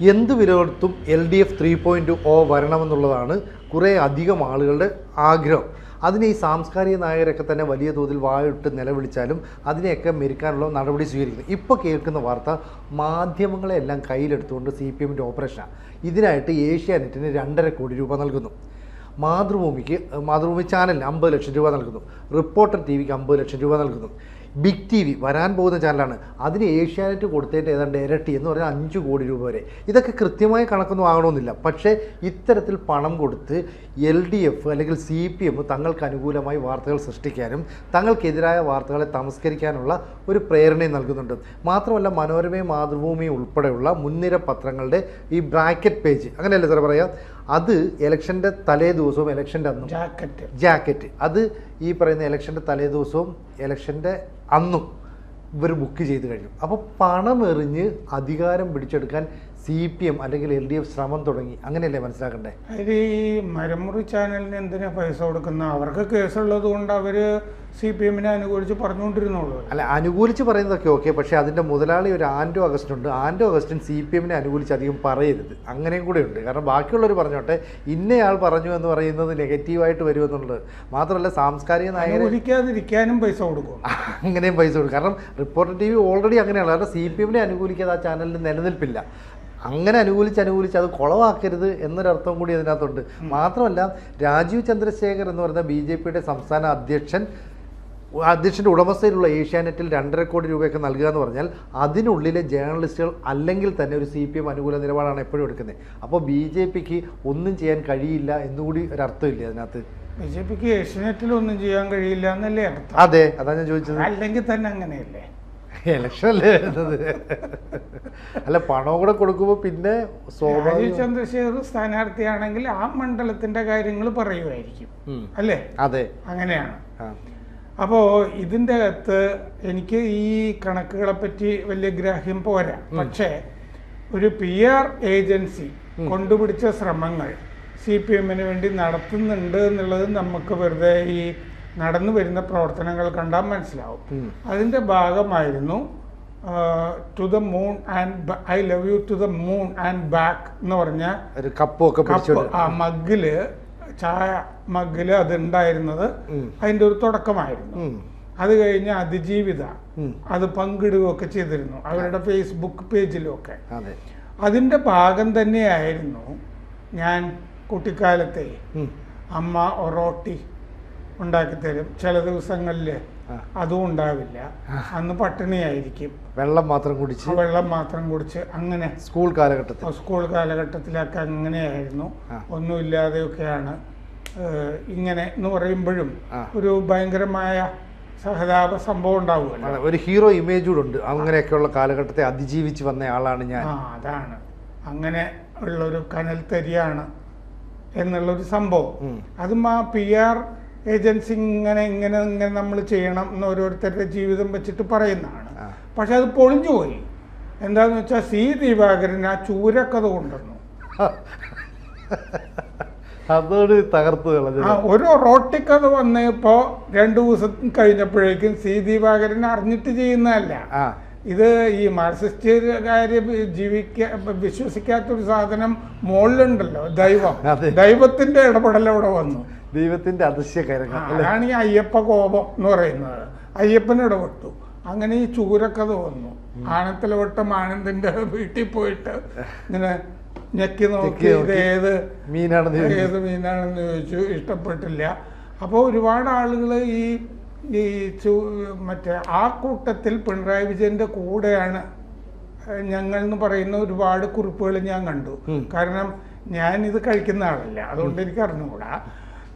എന്ത് വില കൊടുത്തും L D F three point O വരണമെന്നുള്ളതാണ് കുറേ അധികം ആളുകളുടെ ആഗ്രഹം. അതിനെ ഈ സാംസ്കാരിക നായകരൊക്കെ തന്നെ വലിയ തോതിൽ വായിട്ട് നിലവിളിച്ചാലും അതിനെയൊക്കെ മെരുക്കാനുള്ള നടപടി സ്വീകരിക്കുന്നു. ഇപ്പോൾ കേൾക്കുന്ന വാർത്ത മാധ്യമങ്ങളെല്ലാം കയ്യിലെടുത്തുകൊണ്ട് സി പി എമ്മിന്റെ ഓപ്പറേഷനാണ് ഇതിനായിട്ട് ഏഷ്യാനെറ്റിന് രണ്ടര കോടി രൂപ നൽകുന്നു. മാതൃഭൂമിക്ക് മാതൃഭൂമി ചാനലിന് അമ്പത് ലക്ഷം രൂപ നൽകുന്നു. റിപ്പോർട്ടർ ടി വിക്ക് അമ്പത് ലക്ഷം രൂപ നൽകുന്നു. ബിഗ് ടി വി വരാൻ പോകുന്ന ചാനലാണ് അതിന് ഏഷ്യാനെറ്റ് കൊടുത്തതിന്റെ ഏതാണ്ട് ഇരട്ടി എന്ന് പറഞ്ഞാൽ അഞ്ച് കോടി രൂപ വരെ. ഇതൊക്കെ കൃത്യമായ കണക്കൊന്നും ആകണമെന്നില്ല. പക്ഷേ ഇത്തരത്തിൽ പണം കൊടുത്ത് എൽ ഡി എഫ് അല്ലെങ്കിൽ സി പി എം തങ്ങൾക്ക് അനുകൂലമായി വാർത്തകൾ സൃഷ്ടിക്കാനും തങ്ങൾക്കെതിരായ വാർത്തകളെ തമസ്കരിക്കാനുള്ള ഒരു പ്രേരണയും നൽകുന്നുണ്ട്. മാത്രമല്ല മനോരമയും മാതൃഭൂമിയും ഉൾപ്പെടെയുള്ള മുൻനിര പത്രങ്ങളുടെ ഈ ബ്രാക്കറ്റ് പേജ് അങ്ങനെയല്ലേ സാർ പറയാം? അത് ഇലക്ഷന്റെ തലേ ദിവസവും ഇലക്ഷന്റെ അന്നും. ജാക്കറ്റ്. ജാക്കറ്റ്. അത് ഈ പറയുന്ന ഇലക്ഷന്റെ തലേ ദിവസവും ഇലക്ഷന്റെ അന്നും ഇവർ ബുക്ക് ചെയ്ത് കഴിഞ്ഞു. അപ്പോൾ പണം എറിഞ്ഞ് അധികാരം പിടിച്ചെടുക്കാൻ സി പി എം അല്ലെങ്കിൽ എൽ ഡി എഫ് ശ്രമം തുടങ്ങി. അങ്ങനെയല്ലേ മനസ്സിലാക്കണ്ടേ? അതിൽ ഈ മരമുറി ചാനലിന് എന്തിനാ പൈസ കൊടുക്കുന്ന? അവർക്ക് കേസുള്ളത് കൊണ്ട് അവർ സി പി എമ്മിനെ അനുകൂലിച്ച് പറഞ്ഞുകൊണ്ടിരുന്നുള്ളൂ. അല്ല അനുകൂലിച്ച് പറയുന്നതൊക്കെ ഓക്കെ പക്ഷേ അതിന്റെ മുതലാളി ഒരു ആൻഡോ അഗസ്റ്റ് ഉണ്ട്. ആൻഡോ അഗസ്റ്റിൻ സി പി എമ്മിനെ അനുകൂലിച്ച് അധികം പറയരുത്. അങ്ങനെയും കൂടെ ഉണ്ട്. കാരണം ബാക്കിയുള്ളവർ പറഞ്ഞോട്ടെ ഇന്നയാൾ പറഞ്ഞു എന്ന് പറയുന്നത് നെഗറ്റീവായിട്ട് വരുമെന്നുള്ളത് മാത്രമല്ല സാംസ്കാരിക നായകരെ അനുകൂലിക്കാതിരിക്കാനും പൈസ കൊടുക്കും. അങ്ങനെയും പൈസ കൊടുക്കും. കാരണം റിപ്പോർട്ടർ ടി വി ഓൾറെഡി അങ്ങനെയാണ്. കാരണം സി പി എമ്മിനെ അനുകൂലിക്കാതെ ആ ചാനലിന് നിലനിൽപ്പില്ല. അങ്ങനെ അനുകൂലിച്ച് അനുകൂലിച്ച് അത് കുളവാക്കരുത് എന്നൊരർത്ഥം കൂടി അതിനകത്തുണ്ട്. മാത്രമല്ല രാജീവ് ചന്ദ്രശേഖർ എന്ന് പറയുന്ന ബി ജെ പിയുടെ സംസ്ഥാന അധ്യക്ഷൻ അധ്യക്ഷന്റെ ഉടമസ്ഥയിലുള്ള ഏഷ്യാനെറ്റിൽ രണ്ടര കോടി രൂപയൊക്കെ നൽകുക എന്ന് പറഞ്ഞാൽ അതിനുള്ളിലെ ജേർണലിസ്റ്റുകൾ അല്ലെങ്കിൽ തന്നെ ഒരു സി പി എം അനുകൂല നിലപാടാണ് എപ്പോഴും എടുക്കുന്നത്. അപ്പോൾ ബി ജെ പിക്ക് ഒന്നും ചെയ്യാൻ കഴിയില്ല എന്നുകൂടി ഒരർത്ഥമില്ല അതിനകത്ത്? ബി ജെ പിക്ക് ഏഷ്യാനെറ്റിൽ ഒന്നും ചെയ്യാൻ കഴിയില്ല എന്നല്ലേ അർത്ഥം? അതെ അതാണ് ഞാൻ ചോദിച്ചത്. അല്ലെങ്കിൽ തന്നെ അങ്ങനെയല്ലേ? ഇലക്ഷൻ അല്ലേ വരുന്നത്? അല്ല പണവും കൂടെ കൊടുക്കുമ്പോൾ പിന്നെ രാജീവ് ചന്ദ്രശേഖർ സ്ഥാനാർത്ഥിയാണെങ്കിൽ ആ മണ്ഡലത്തിന്റെ കാര്യങ്ങൾ പറയുമായിരിക്കും. അല്ലേ? അതെ. അങ്ങനെയാണ്. അപ്പോ അപ്പോൾ ഇതിന്റെ അകത്ത് എനിക്ക് ഈ കണക്കുകളെ പറ്റി വലിയ ഗ്രാഹ്യം പോരാ. പക്ഷേ ഒരു പി ആർ ഏജൻസി കൊണ്ടുപിടിച്ച ശ്രമങ്ങൾ സി പി എമ്മിന് വേണ്ടി നടത്തുന്നുണ്ട് എന്നുള്ളത് നമുക്ക് വെറുതെ ഈ നടന്നു വരുന്ന പ്രവർത്തനങ്ങൾ കണ്ടാൽ മനസ്സിലാവും. അതിന്റെ അതിന്റെ ഭാഗമായിരുന്നു to the moon and I love you to the moon and back എന്ന് പറഞ്ഞ ഒരു കപ്പും ഒക്കെ കപ്പ് ആ മഗ്ഗിൽ ചായ മഗ്ഗിൽ അത് ഉണ്ടായിരുന്നത് അതിന്റെ ഒരു തുടക്കമായിരുന്നു. അത് കഴിഞ്ഞ് അതിജീവിത. അത് പങ്കിടുകയൊക്കെ ചെയ്തിരുന്നു അവരുടെ ഫേസ്ബുക്ക് പേജിലുമൊക്കെ അതെ. അതിന്റെ ഭാഗം തന്നെയായിരുന്നു ഞാൻ കുട്ടിക്കാലത്തെ. അമ്മ ഒറോട്ടി ഉണ്ടാക്കി തരും ചില ദിവസങ്ങളിൽ. അതും ഉണ്ടാവില്ല. അന്ന് പട്ടിണിയായിരിക്കും. വെള്ളം മാത്രം കുടിച്ച്? വെള്ളം മാത്രം കുടിച്ച് അങ്ങനെ സ്കൂൾ കാലഘട്ടത്തിൽ? സ്കൂൾ കാലഘട്ടത്തിലൊക്കെ അങ്ങനെയായിരുന്നു. ഒന്നുമില്ലാതെയൊക്കെയാണ് ഇങ്ങനെ എന്ന് പറയുമ്പോഴും ഒരു ഭയങ്കരമായ സഹതാപ സംഭവം ഉണ്ടാവുകയാണ് ഒരു ഹീറോ ഇമേജ് കൂടെ ഉണ്ട്. അങ്ങനെയൊക്കെയുള്ള കാലഘട്ടത്തെ അതിജീവിച്ച് വന്ന ആളാണ് ഞാൻ. അതാണ്. അങ്ങനെ ഉള്ളൊരു കനൽ തരിയാണ് എന്നുള്ളൊരു സംഭവം. അതും ആ പി ആർ ഏജൻസി ഇങ്ങനെ ഇങ്ങനെ ഇങ്ങനെ നമ്മൾ ചെയ്യണം എന്ന് ഓരോരുത്തരുടെ ജീവിതം വെച്ചിട്ട് പറയുന്നതാണ്. പക്ഷെ അത് പൊളിഞ്ഞു പോയി. എന്താന്ന് വെച്ചാൽ സി. ദിവാകരൻ ആ ചൂരക്കഥ കൊണ്ടുവന്നു. അതോട് തകർത്ത് കളഞ്ഞു. ആ ഒരു റോട്ടിക്കഥ വന്നപ്പോ രണ്ടു ദിവസം കഴിഞ്ഞപ്പോഴേക്കും സി. ദിവാകരൻ അറിഞ്ഞിട്ട് ചെയ്യുന്നതല്ല. ഇത് ഈ മാർക്സിസ്റ്റുകാര് ജീവിക്ക വിശ്വസിക്കാത്തൊരു സാധനം മുകളിലുണ്ടല്ലോ ദൈവം. ദൈവത്തിന്റെ ഇടപെടൽ അവിടെ വന്നു. ദൈവത്തിന്റെ അല്ലേ? അതാണ് ഈ അയ്യപ്പ കോപം എന്ന് പറയുന്നത്. അയ്യപ്പനോട് വിട്ടു അങ്ങനെ ഈ ചൂരക്കഥ വന്നു. ആനത്തലവട്ടം ആനന്ദിന്റെ വീട്ടിൽ പോയിട്ട് ഇങ്ങനെ ഞെക്കി നോക്കി ഇത് ഏത് മീനാണെന്ന്. ഏത് മീനാണെന്ന് ചോദിച്ചു. ഇഷ്ടപ്പെട്ടില്ല. അപ്പോൾ ഒരുപാട് ആളുകൾ ഈ ഈ മറ്റേ ആ കൂട്ടത്തിൽ പിണറായി വിജയന്റെ കൂടെയാണ്. ഞങ്ങൾ എന്ന് പറയുന്ന ഒരുപാട് കുറിപ്പുകൾ ഞാൻ കണ്ടു. കാരണം ഞാൻ ഇത് കഴിക്കുന്ന ആളല്ല. അതുകൊണ്ട് എനിക്ക് അറിഞ്ഞുകൂടാ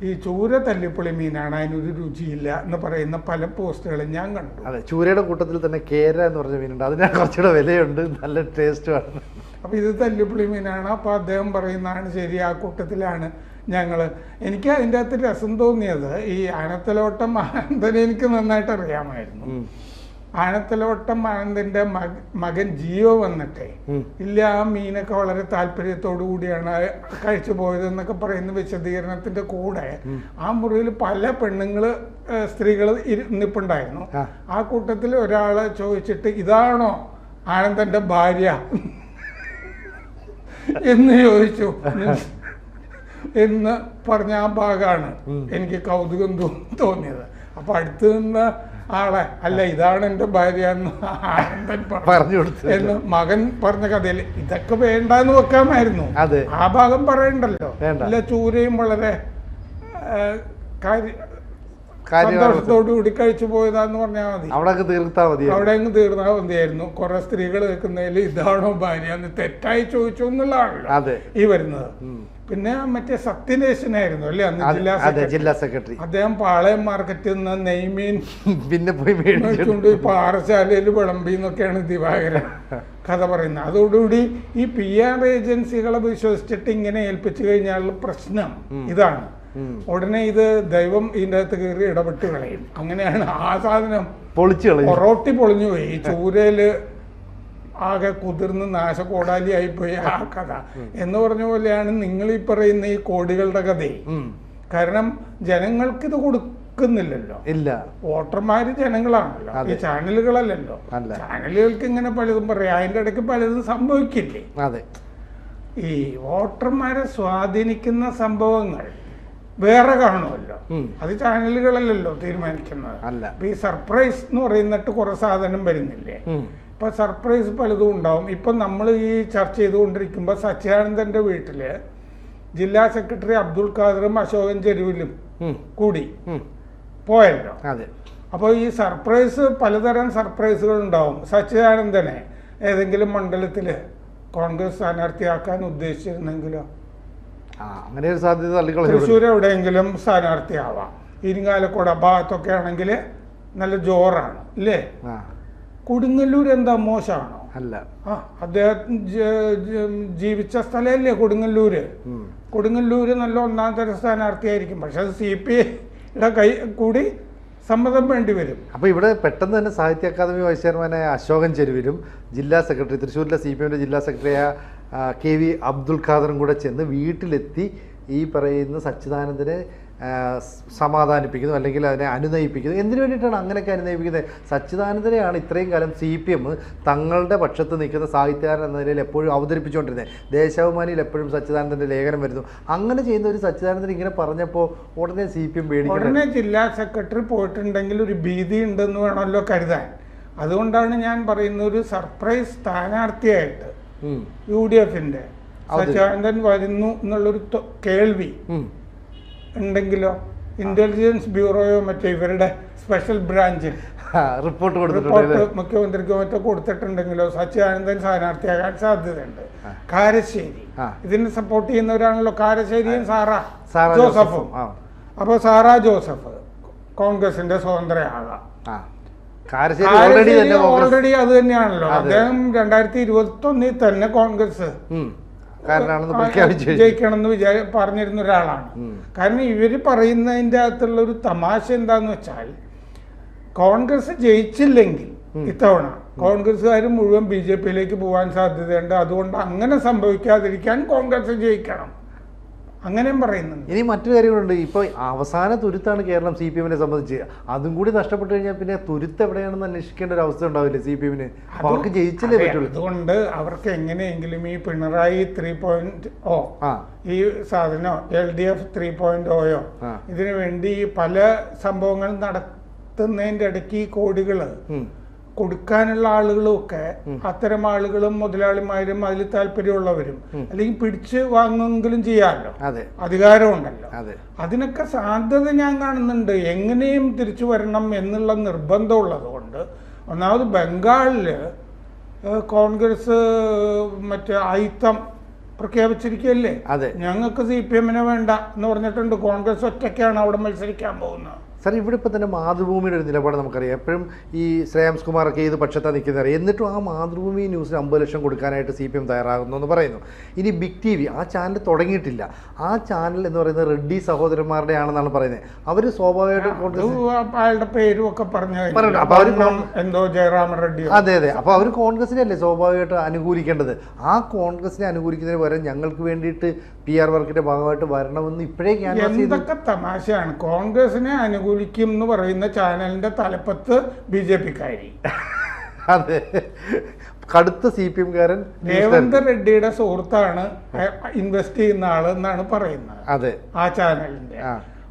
ഈ ചൂര തല്ലിപ്പൊളി മീനാണ് അതിനൊരു രുചിയില്ല എന്ന് പറയുന്ന പല പോസ്റ്റുകളും ഞാൻ കണ്ടു. അതെ ചൂരയുടെ കൂട്ടത്തിൽ തന്നെ കേര എന്ന് പറഞ്ഞ മീനുണ്ട്. അതിന് കുറച്ചുകൂടെ വിലയുണ്ട്. നല്ല ടേസ്റ്റുമാണ് അപ്പൊ ഇത് തല്ലിപ്പൊളി മീനാണ്. അപ്പോൾ അദ്ദേഹം പറയുന്നതാണ് ശരി ആ കൂട്ടത്തിലാണ് ഞങ്ങൾ എനിക്ക് അതിന്റെ അകത്ത് രസം തോന്നിയത് ഈ ആനത്തലോട്ടം ആനന്ദനെ എനിക്ക് നന്നായിട്ട് അറിയാമായിരുന്നു. ഉം. ആനത്തലോട്ടം ആനന്ദിന്റെ മകൻ ജിയോ വന്നിട്ടേ. ഇല്ല ആ മീനൊക്കെ വളരെ താല്പര്യത്തോടു കൂടിയാണ് കഴിച്ചു പോയത് എന്നൊക്കെ പറയുന്ന വിശദീകരണത്തിന്റെ കൂടെ ആ മുറിയിൽ പല പെണ്ണുങ്ങൾ സ്ത്രീകൾ നിപ്പുണ്ടായിരുന്നു ആ. കൂട്ടത്തിൽ ഒരാളെ ചോദിച്ചിട്ട് ഇതാണോ ആനന്ദന്റെ ഭാര്യ എന്ന് ചോദിച്ചു എന്ന് പറഞ്ഞ ആ ഭാഗമാണ് എനിക്ക് കൗതുകം തോന്നിയത് അപ്പൊ അടുത്ത് നിന്ന് ആളെ. അല്ല ഇതാണ് എന്റെ ഭാര്യ എന്ന് ആനന്ദൻ പറഞ്ഞു. കൊടുത്തു. എന്ന് മകൻ പറഞ്ഞ കഥയിൽ ഇതൊക്കെ വേണ്ടെന്ന് വെക്കാമായിരുന്നു. അതെ. ആ ഭാഗം പറയണ്ടല്ലോ. അല്ല ചൂരയും വളരെ സന്തോഷത്തോടു കൂടി കഴിച്ചു പോയതാന്ന് പറഞ്ഞാൽ മതി. അവിടെ തീർത്താ മതി. അവിടെ അങ്ങ് തീർന്നാൽ മതിയായിരുന്നു. കുറെ സ്ത്രീകൾ നിൽക്കുന്നതിൽ ഇതാണോ ഭാര്യ എന്ന് തെറ്റായി ചോദിച്ചു എന്നുള്ളതാണല്ലോ അതെ. ഈ വരുന്നത്. പിന്നെ മറ്റേ സത്യനേശനായിരുന്നു അല്ലേ? അന്ന് ജില്ലാ അതെ സെക്രട്ടറി ജില്ലാ സെക്രട്ടറി അദ്ദേഹം പാളയം മാർക്കറ്റിൽ നിന്ന് നെയ്മീൻ പിന്നെ പോയി മേടിച്ചു. മേടിച്ചുകൊണ്ട് പാറശാലയിൽ വിളമ്പി എന്നൊക്കെയാണ് ദിവാകരൻ കഥ പറയുന്നത്. അതോടുകൂടി ഈ പി ആർ ഏജൻസികളെ വിശ്വസിച്ചിട്ട് ഇങ്ങനെ ഏൽപ്പിച്ചു കഴിഞ്ഞാലുള്ള പ്രശ്നം ഇതാണ്. ഉടനെ ഇത് ദൈവം ഇതിന്റെ അകത്ത് കയറി ഇടപെട്ട് കളയും. അങ്ങനെയാണ് ആ സാധനം പൊളിച്ചു കളയും. പൊറോട്ടി പൊളിഞ്ഞു പോയി. ഈ ചൂരയിൽ ആകെ കുതിർന്ന് നാശകോടാലിയായി ആയിപ്പോയി ആ കഥ. എന്ന് പറഞ്ഞ പോലെയാണ് നിങ്ങൾ ഈ പറയുന്ന ഈ കോടികളുടെ കഥ കാരണം ജനങ്ങൾക്ക് ഇത് കൊടുക്കുന്നില്ലല്ലോ. ഇല്ല. വോട്ടർമാര് ജനങ്ങളാണല്ലോ. ഈ. ചാനലുകളല്ലല്ലോ. ചാനലുകൾക്ക് ഇങ്ങനെ പലതും പറയാം. അതിന്റെ ഇടയ്ക്ക് പലതും സംഭവിക്കില്ലേ? അതെ. ഈ വോട്ടർമാരെ സ്വാധീനിക്കുന്ന സംഭവങ്ങൾ വേറെ കാണുമല്ലോ. അത് ചാനലുകളല്ലല്ലോ തീരുമാനിക്കുന്നത്. അല്ല. ഈ സർപ്രൈസ് എന്ന് പറയുന്നിട്ട് കുറെ സാധനം വരുന്നില്ലേ? ഇപ്പൊ സർപ്രൈസ് പലതും ഉണ്ടാവും. ഇപ്പൊ നമ്മൾ ഈ ചർച്ച ചെയ്തുകൊണ്ടിരിക്കുമ്പോൾ സച്ചിദാനന്ദന്റെ വീട്ടിൽ ജില്ലാ സെക്രട്ടറി അബ്ദുൾ ഖാദറും അശോകൻ ചെരുവിലും കൂടി. പോയല്ലോ. അതെ. അപ്പോൾ ഈ സർപ്രൈസ് പലതരം സർപ്രൈസുകൾ ഉണ്ടാവും. സച്ചിദാനന്ദനെ ഏതെങ്കിലും മണ്ഡലത്തിൽ കോൺഗ്രസ് സ്ഥാനാർത്ഥിയാക്കാൻ ഉദ്ദേശിച്ചിരുന്നെങ്കിലോ? അങ്ങനെ ഒരു സാധ്യത തൃശ്ശൂർ എവിടെയെങ്കിലും സ്ഥാനാർത്ഥിയാവാം. ഇരിങ്ങാലക്കുട ഭാഗത്തൊക്കെ ആണെങ്കിൽ നല്ല ജോറാണ് ഇല്ലേ? കൊടുങ്ങല്ലൂർ എന്താ മോശമാണോ? അല്ല. ആ അദ്ദേഹം ജീവിച്ച സ്ഥലമല്ലേ കൊടുങ്ങല്ലൂര്. കൊടുങ്ങല്ലൂര് നല്ല ഒന്നാം തര സ്ഥാനാർത്ഥിയായിരിക്കും. പക്ഷെ അത് സി പി ഐയുടെ കൈ കൂടി സമ്മതം വേണ്ടി വരും. അപ്പോൾ ഇവിടെ പെട്ടെന്ന് തന്നെ സാഹിത്യ അക്കാദമി വൈസ് ചെയർമാനായ അശോകൻ ചെരുവിലും ജില്ലാ സെക്രട്ടറി തൃശ്ശൂരിലെ സി പി എമ്മിന്റെ ജില്ലാ സെക്രട്ടറിയായ കെ വി അബ്ദുൽ ഖാദറും കൂടെ ചെന്ന് വീട്ടിലെത്തി ഈ പറയുന്ന സച്ചിദാനന്ദനെ സമാധാനിപ്പിക്കുന്നു അല്ലെങ്കിൽ അതിനെ അനുനയിപ്പിക്കുന്നു. എന്തിനു വേണ്ടിയിട്ടാണ് അങ്ങനെയൊക്കെ അനുനയിപ്പിക്കുന്നത്? സച്ചിദാനന്ദനെയാണ് ഇത്രയും കാലം സി പി എം തങ്ങളുടെ പക്ഷത്ത് നിൽക്കുന്ന സാഹിത്യകാരൻ എന്ന നിലയിൽ എപ്പോഴും അവതരിപ്പിച്ചുകൊണ്ടിരുന്നത്. ദേശാഭിമാനിയിൽ എപ്പോഴും സച്ചിദാനന്ദന്റെ ലേഖനം വരുന്നു. അങ്ങനെ ചെയ്യുന്ന ഒരു സച്ചിദാനന്ദൻ ഇങ്ങനെ പറഞ്ഞപ്പോൾ ഉടനെ സി പി എം പേടിക്കും ഉടനെ ജില്ലാ സെക്രട്ടറി പോയിട്ടുണ്ടെങ്കിൽ ഒരു ഭീതി ഉണ്ടെന്ന് വേണമല്ലോ കരുതാൻ. അതുകൊണ്ടാണ് ഞാൻ പറയുന്ന ഒരു സർപ്രൈസ് സ്ഥാനാർത്ഥിയായിട്ട്. യു ഡി എഫിന്റെ സച്ചിദാനന്ദൻ വരുന്നു എന്നുള്ളൊരു കേൾവി. ഉണ്ടെങ്കിലോ? ഇന്റലിജൻസ് ബ്യൂറോയോ മറ്റേ ഇവരുടെ സ്പെഷ്യൽ ബ്രാഞ്ച് റിപ്പോർട്ട് റിപ്പോർട്ട് മുഖ്യമന്ത്രിക്കോ മറ്റോ കൊടുത്തിട്ടുണ്ടെങ്കിലോ സച്ചിദാനന്ദൻ സ്ഥാനാർത്ഥിയാകാൻ സാധ്യതയുണ്ട്. കാരശ്ശേരി. ഇതിന് സപ്പോർട്ട് ചെയ്യുന്നവരാണല്ലോ കാരശ്ശേരിയും സാറ. സാറ ജോസഫും അപ്പൊ അപ്പോൾ സാറ ജോസഫ് കോൺഗ്രസിന്റെ സ്വതന്ത്രയാകാം. ഓൾറെഡി അത് തന്നെയാണല്ലോ. അദ്ദേഹം രണ്ടായിരത്തി ഇരുപത്തി ഒന്നിൽ തന്നെ കോൺഗ്രസ്. കാരനാണെന്ന് പ്രഖ്യാപിച്ചു കഴിഞ്ഞു. ജയിക്കണം വിചാരി പറഞ്ഞിരുന്ന ഒരാളാണ്. കാരണം ഇവർ പറയുന്നതിന്റെ അകത്തുള്ള ഒരു തമാശ എന്താന്ന് വെച്ചാൽ കോൺഗ്രസ് ജയിച്ചില്ലെങ്കിൽ ഇത്തവണ കോൺഗ്രസ്സുകാർ മുഴുവൻ ബി ജെ പിയിലേക്ക് പോകാൻ സാധ്യതയുണ്ട്. അതുകൊണ്ട് അങ്ങനെ സംഭവിക്കാതിരിക്കാൻ കോൺഗ്രസ് ജയിക്കണം. അങ്ങനെയും പറയുന്നുണ്ട്. ഇനി മറ്റൊരു കാര്യങ്ങളുണ്ട് ഇപ്പോൾ അവസാന തുരുത്താണ് കേരളം സി പി എമ്മിനെ സംബന്ധിച്ച്. അതും കൂടി നഷ്ടപ്പെട്ടു കഴിഞ്ഞാൽ പിന്നെ തുരുത്ത് എവിടെയാണെന്ന് അന്വേഷിക്കേണ്ട ഒരു അവസ്ഥ ഉണ്ടാവില്ലേ സി പി എമ്മിന് അവർക്ക് ജയിച്ചില്ലേ പറ്റുള്ളൂ. അതുകൊണ്ട് അവർക്ക് എങ്ങനെയെങ്കിലും ഈ പിണറായി ത്രീ പോയിന്റ് ഓ ആ. ഈ സാധനോ L D F three point OYO ഇതിനു വേണ്ടി പല സംഭവങ്ങൾ നടത്തുന്നതിന്റെ ഇടയ്ക്ക് ഈ കോടികൾ. കൊടുക്കാനുള്ള ആളുകളും ഒക്കെ അത്തരം ആളുകളും മുതലാളിമാരും അതിൽ താല്പര്യമുള്ളവരും അല്ലെങ്കിൽ പിടിച്ച് വാങ്ങുമെങ്കിലും ചെയ്യാമല്ലോ. അധികാരമുണ്ടല്ലോ. അതെ. അതിനൊക്കെ സാധ്യത ഞാൻ കാണുന്നുണ്ട്. എങ്ങനെയും തിരിച്ചു വരണം എന്നുള്ള നിർബന്ധമുള്ളത് കൊണ്ട് ഒന്നാമത് ബംഗാളിൽ കോൺഗ്രസ് മറ്റേ അയിത്തം പ്രഖ്യാപിച്ചിരിക്കുകയല്ലേ? ഞങ്ങൾക്ക് സി പി എമ്മിനെ വേണ്ട എന്ന് പറഞ്ഞിട്ടുണ്ട്. കോൺഗ്രസ് ഒറ്റയ്ക്കാണ് അവിടെ മത്സരിക്കാൻ പോകുന്നത്. സാർ ഇവിടെ ഇപ്പോൾ തന്നെ മാതൃഭൂമിയുടെ ഒരു നിലപാട് നമുക്കറിയാം. എപ്പോഴും ഈ ശ്രേയാംസ് കുമാറൊക്കെ ഏത് പക്ഷത്താണ് നിൽക്കുന്നത് അറിയാം. എന്നിട്ടും ആ മാതൃഭൂമി ന്യൂസിന് അമ്പത് ലക്ഷം കൊടുക്കാനായിട്ട് സി പി എം തയ്യാറാകുന്നു എന്ന് പറയുന്നു. ഇനി ബിഗ് ടി വി ആ ചാനൽ തുടങ്ങിയിട്ടില്ല. ആ ചാനൽ എന്ന് പറയുന്നത് റെഡ്ഡി സഹോദരന്മാരുടെ ആണെന്നാണ് പറയുന്നത്. അവർ സ്വാഭാവികമായിട്ടും കോൺഗ്രസ് അയാളുടെ പേരും ഒക്കെ പറഞ്ഞു കഴിഞ്ഞു. പറഞ്ഞു. അപ്പൊ അവർ എന്തോ ജയറാം റെഡ്ഡി അതെ അതെ. അപ്പോൾ അവർ കോൺഗ്രസിനെ അല്ലേ സ്വാഭാവികമായിട്ട് അനുകൂലിക്കേണ്ടത്? ആ കോൺഗ്രസിനെ അനുകൂലിക്കുന്നതിന് പകരം ഞങ്ങൾക്ക് വേണ്ടിയിട്ട് പി ആർ വർക്കിന്റെ ഭാഗമായിട്ട് വരണമെന്ന് ഇപ്പോഴേ എന്തൊക്കെ തമാശയാണ്. കോൺഗ്രസിനെ അനുകൂലിക്കും എന്ന് പറയുന്ന ചാനലിന്റെ തലപ്പത്ത് ബി ജെ പിക്കാരി. അതെ. കടുത്ത സി പി എംകാരൻ രേവന്ത് റെഡ്ഡിയുടെ സുഹൃത്താണ് ഇൻവെസ്റ്റ് ചെയ്യുന്ന ആൾ എന്നാണ് പറയുന്നത്. അതെ. ആ ചാനലിന്റെ.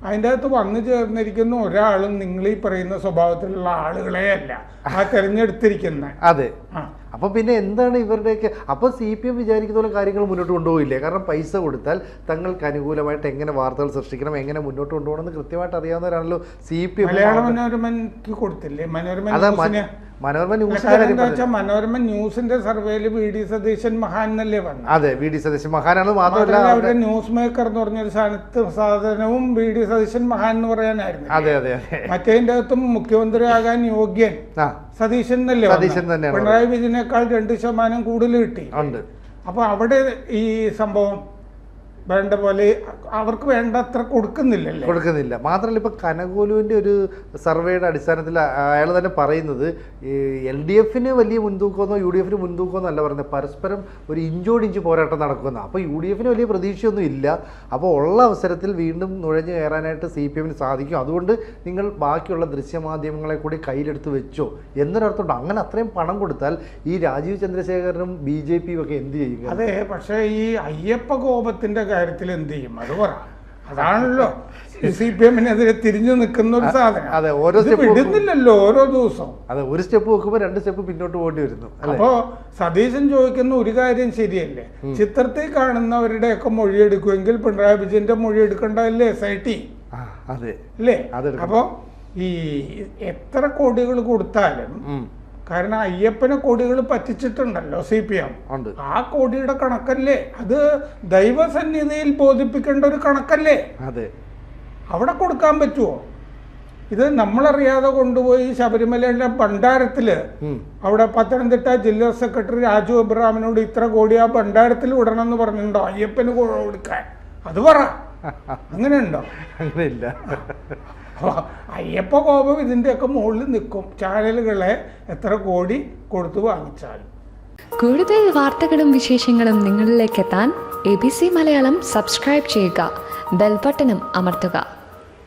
അതിന്റെ അകത്ത് വന്നു ചേർന്നിരിക്കുന്ന ഒരാളും നിങ്ങൾ ഈ പറയുന്ന സ്വഭാവത്തിലുള്ള ആളുകളെ അല്ല ആ തെരഞ്ഞെടുത്തിരിക്കുന്ന. അതെ. ആ. അപ്പൊ പിന്നെ എന്താണ് ഇവരുടെയൊക്കെ? അപ്പൊ സി പി എം വിചാരിക്കുന്ന പോലെ കാര്യങ്ങൾ മുന്നോട്ട് കൊണ്ടുപോയില്ലേ കാരണം പൈസ കൊടുത്താൽ തങ്ങൾക്ക് അനുകൂലമായിട്ട് എങ്ങനെ വാർത്തകൾ സൃഷ്ടിക്കണം എങ്ങനെ മുന്നോട്ട് കൊണ്ടുപോകണം എന്ന് കൃത്യമായിട്ട് അറിയാവുന്നവരാണല്ലോ സി പി എം മലയാള മനോരമയ്ക്ക് കൊടുത്തില്ലേ? മനോരമ ന്യൂസ് മനോരമ ന്യൂസിന്റെ സർവേയിൽ വി ഡി സതീശൻ മഹാൻ എന്നല്ലേ വന്നത്. അതെ വി ഡി സതീശൻ മഹാനാണ് മാത്രമല്ല അവിടെ അവരുടെ ന്യൂസ് മേക്കർ എന്ന് പറഞ്ഞൊരു സ്ഥാനത്ത് സാധനവും വി ഡി സതീശൻ മഹാൻ എന്ന് പറയാനായിരുന്നു. അതെ അതെ അതെ. മറ്റേതിന്റെ അകത്തും മുഖ്യമന്ത്രിയാകാൻ യോഗ്യൻ സതീശൻ എന്നല്ലേ സതീശൻ തന്നെയാണ് പിണറായി വിജയനേക്കാൾ രണ്ട് ശതമാനം കൂടുതൽ കിട്ടി. ഉണ്ട്. അപ്പൊ അവിടെ ഈ സംഭവം വേണ്ട പോലെ അവർക്ക് വേണ്ടത്ര കൊടുക്കുന്നില്ലല്ലേ? കൊടുക്കുന്നില്ല. മാത്രമല്ല ഇപ്പൊ കനകോലുവിന്റെ ഒരു സർവേയുടെ അടിസ്ഥാനത്തിൽ അയാൾ തന്നെ പറയുന്നത് എൽ ഡി എഫിന് വലിയ മുൻതൂക്കമെന്നോ യു ഡി എഫിന് മുൻതൂക്കമെന്നോ അല്ല പറയുന്നത്. പരസ്പരം ഒരു ഇഞ്ചോടിഞ്ച് പോരാട്ടം നടക്കുന്ന അപ്പോൾ യു ഡി എഫിന് വലിയ പ്രതീക്ഷയൊന്നും ഇല്ല. അപ്പോൾ ഉള്ള അവസരത്തിൽ വീണ്ടും നുഴഞ്ഞു കയറാനായിട്ട് സി പി എമ്മിന് സാധിക്കും. അതുകൊണ്ട് നിങ്ങൾ ബാക്കിയുള്ള ദൃശ്യമാധ്യമങ്ങളെ കൂടി കയ്യിലെടുത്ത് വെച്ചോ എന്നൊരർത്ഥമുണ്ട്. അങ്ങനെ അത്രയും പണം കൊടുത്താൽ ഈ രാജീവ് ചന്ദ്രശേഖരനും ബി ജെ പിയും ഒക്കെ എന്ത് ചെയ്യുക അതെ പക്ഷേ ഈ അയ്യപ്പ കോപത്തിന്റെ കാര്യത്തിൽ എന്ത് ചെയ്യും? അത് പറ. അതാണല്ലോ. സി പി എമ്മിനെതിരെ തിരിഞ്ഞു നിൽക്കുന്ന ഒരു സാധനം. അതെ, ഓരോ സ്റ്റെപ്പ് step ഓരോ ദിവസവും അതെ ഒരു സ്റ്റെപ്പ് വെക്കുമ്പോൾ രണ്ട് സ്റ്റെപ്പ് പിന്നോട്ട് പോകേണ്ടി വരുന്നു അപ്പോ സതീശൻ ചോദിക്കുന്ന ഒരു കാര്യം ശരിയല്ലേ? ചിത്രത്തിൽ കാണുന്നവരുടെയൊക്കെ മൊഴിയെടുക്കുമെങ്കിൽ പിണറായി വിജയന്റെ മൊഴി എടുക്കേണ്ടതല്ലേ എസ് ഐ ടി അതെ. അല്ലേ. അപ്പോ ഈ എത്ര കോടികൾ കൊടുത്താലും കാരണം അയ്യപ്പനെ കോടികൾ പറ്റിച്ചിട്ടുണ്ടല്ലോ സി പി എം. ആ കോടിയുടെ കണക്കല്ലേ? അത് ദൈവസന്നിധിയിൽ ബോധിപ്പിക്കേണ്ട ഒരു കണക്കല്ലേ? അതെ. അവിടെ കൊടുക്കാൻ പറ്റുമോ ഇത് നമ്മളറിയാതെ കൊണ്ടുപോയി ശബരിമലയുടെ ഭണ്ഡാരത്തിൽ. അവിടെ പത്തനംതിട്ട ജില്ലാ സെക്രട്ടറി രാജു എബ്രഹാമിനോട് ഇത്ര കോടി ആ ഭണ്ഡാരത്തിൽ വിടണം എന്ന് പറഞ്ഞിട്ടുണ്ടോ? അയ്യപ്പന് കൊടുക്കാൻ. അത് പറ. അങ്ങനെയുണ്ടോ? അങ്ങനെയില്ല. അപ്പൊ അയ്യപ്പ കോപം ഇതിന്റെയൊക്കെ മുകളിൽ നിൽക്കും. ചാനലുകളെ എത്ര കോടി കൊടുത്തു വാങ്ങിച്ചാലും. കൂടുതൽ വാർത്തകളും വിശേഷങ്ങളും നിങ്ങളിലേക്ക് എത്താൻ A B C Malayalam subscribe ചെയ്യുക. ബെൽബട്ടനും അമർത്തുക.